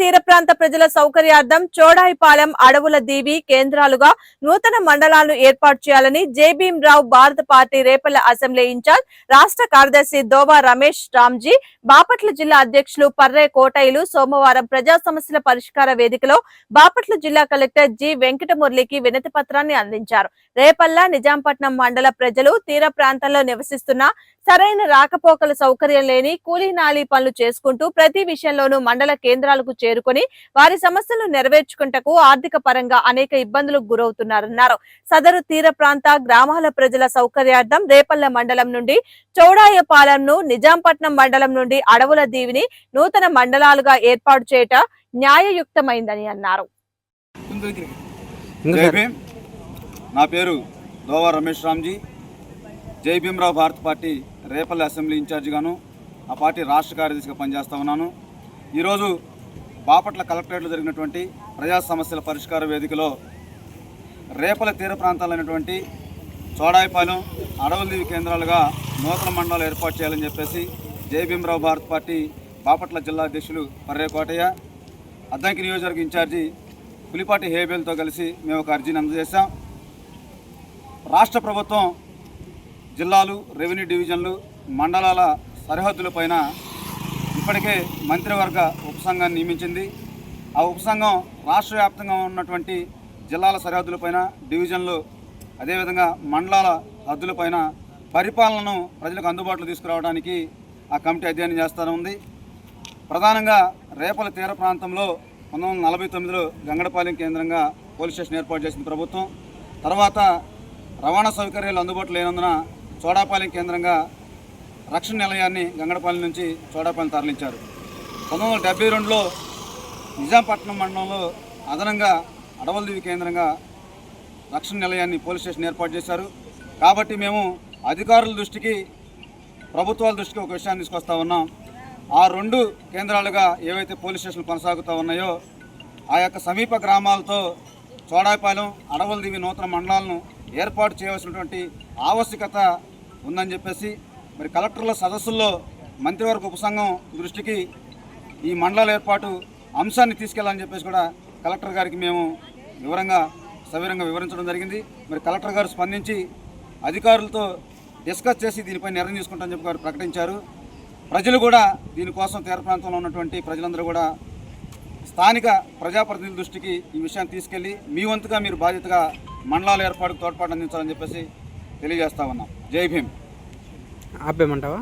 తీర ప్రాంత ప్రజల సౌకర్యార్థం చోడాయిపాలెం అడవుల దీవి కేంద్రాలుగా నూతన మండలాలను ఏర్పాటు చేయాలని జేబీఎం రావు భారత పార్టీ రేపల్ల అసెంబ్లీ ఇన్ఛార్జ్ రాష్ట్ర కార్యదర్శి దోవా రమేష్ రామ్జీ బాపట్ల జిల్లా అధ్యక్షులు పర్రే కోటయ్యలు సోమవారం ప్రజా సమస్యల పరిష్కార వేదికలో బాపట్ల జిల్లా కలెక్టర్ జి వెంకటమురళికి వినతి పత్రాన్ని అందించారు. రేపల్ల నిజాంపట్నం మండల ప్రజలు తీర ప్రాంతాల్లో నివసిస్తున్న సరైన రాకపోకల సౌకర్యం లేని కూలీనాళీ పనులు చేసుకుంటూ ప్రతి విషయంలోనూ మండల కేంద్రాలకు చేరుకొని వారి సమస్యలు నెరవేర్చుకుంటకు ఆర్థిక పరంగా అనేక ఇబ్బందులకు గురవుతున్నారన్నారు. సదరు తీర ప్రాంత గ్రామాల ప్రజల సౌకర్యార్థం రేపల్ల మండలం నుండి చౌడాయపాలెంను నిజాంపట్నం మండలం నుండి అడవుల దీవిని నూతన మండలాలుగా ఏర్పాటు చేయట న్యాయయుక్తమైందని అన్నారు. నా పేరు దోవా రమేష్ రామ్జీ. జై భీమ్రావు భారత్ పార్టీ రేపల్లి అసెంబ్లీ ఇన్ఛార్జిగాను ఆ పార్టీ రాష్ట్ర కార్యదర్శిగా పనిచేస్తా ఉన్నాను. ఈరోజు బాపట్ల కలెక్టరేట్లో జరిగినటువంటి ప్రజా సమస్యల పరిష్కార వేదికలో రేపల తీర ప్రాంతాలైనటువంటి చోడాయిపాలెం అడవులదీవి కేంద్రాలుగా నూతన మండలాలు ఏర్పాటు చేయాలని చెప్పేసి జయభీమరావు భారత్ పార్టీ బాపట్ల జిల్లా అధ్యక్షులు పర్రేకోటయ్య అద్దంకి నియోజకవర్గ ఇన్ఛార్జి పులిపాటి హేబేల్తో కలిసి మేము ఒక అర్జీని అందజేశాం. రాష్ట్ర ప్రభుత్వం జిల్లాలు రెవెన్యూ డివిజన్లు మండలాల సరిహద్దులపైన ఇప్పటికే మంత్రివర్గ ఉపసంఘాన్ని నియమించింది. ఆ ఉపసంఘం రాష్ట్ర వ్యాప్తంగా ఉన్నటువంటి జిల్లాల సరిహద్దులపైన డివిజన్లు అదేవిధంగా మండలాల హద్దులపైన పరిపాలనను ప్రజలకు అందుబాటులో తీసుకురావడానికి ఆ కమిటీ అధ్యయనం చేస్తూనే ఉంది. ప్రధానంగా రేపల తీర ప్రాంతంలో పంతొమ్మిది వందల నలభై తొమ్మిదిలో గంగడపాలెం కేంద్రంగా పోలీస్ స్టేషన్ ఏర్పాటు చేసింది ప్రభుత్వం. తర్వాత రవాణా సౌకర్యాలు అందుబాటులో లేనందున చోడాపాలెం కేంద్రంగా రక్షణ నిలయాన్ని గంగడపల్లి నుంచి చోడాపాలెం తరలించారు. పంతొమ్మిది వందల డెబ్బై రెండులో నిజాంపట్నం మండలంలో అదనంగా అడవలదివి కేంద్రంగా రక్షణ నిలయాన్ని పోలీస్ స్టేషన్ ఏర్పాటు చేశారు. కాబట్టి మేము అధికారుల దృష్టికి ప్రభుత్వాల దృష్టికి ఒక విషయాన్ని తీసుకొస్తా ఉన్నాం. ఆ రెండు కేంద్రాలుగా ఏవైతే పోలీస్ స్టేషన్లు కొనసాగుతూ ఉన్నాయో ఆ యొక్క సమీప గ్రామాలతో చోడాపాలెం అడవులదివి నూతన మండలాలను ఏర్పాటు చేయవలసినటువంటి ఆవశ్యకత ఉందని చెప్పేసి మరి కలెక్టర్ల సదస్సుల్లో మంత్రివర్గ ఉపసంఘం దృష్టికి ఈ మండలాల ఏర్పాటు అంశాన్ని తీసుకెళ్ళాలని చెప్పేసి కూడా కలెక్టర్ గారికి మేము వివరంగా సవివరంగా వివరించడం జరిగింది. మరి కలెక్టర్ గారు స్పందించి అధికారులతో డిస్కస్ చేసి దీనిపై నిర్ణయం తీసుకుంటామని చెప్పి వారు ప్రకటించారు. ప్రజలు కూడా దీనికోసం తీర ప్రాంతంలో ఉన్నటువంటి ప్రజలందరూ కూడా స్థానిక ప్రజాప్రతినిధుల దృష్టికి ఈ విషయాన్ని తీసుకెళ్ళి మీ వంతుగా మీరు బాధ్యతగా మండలాల ఏర్పాటుకు తోడ్పాటు అందించాలని చెప్పేసి తెలియజేస్తా ఉన్నాం. జై భీమ్. ఆపేయమంటావా?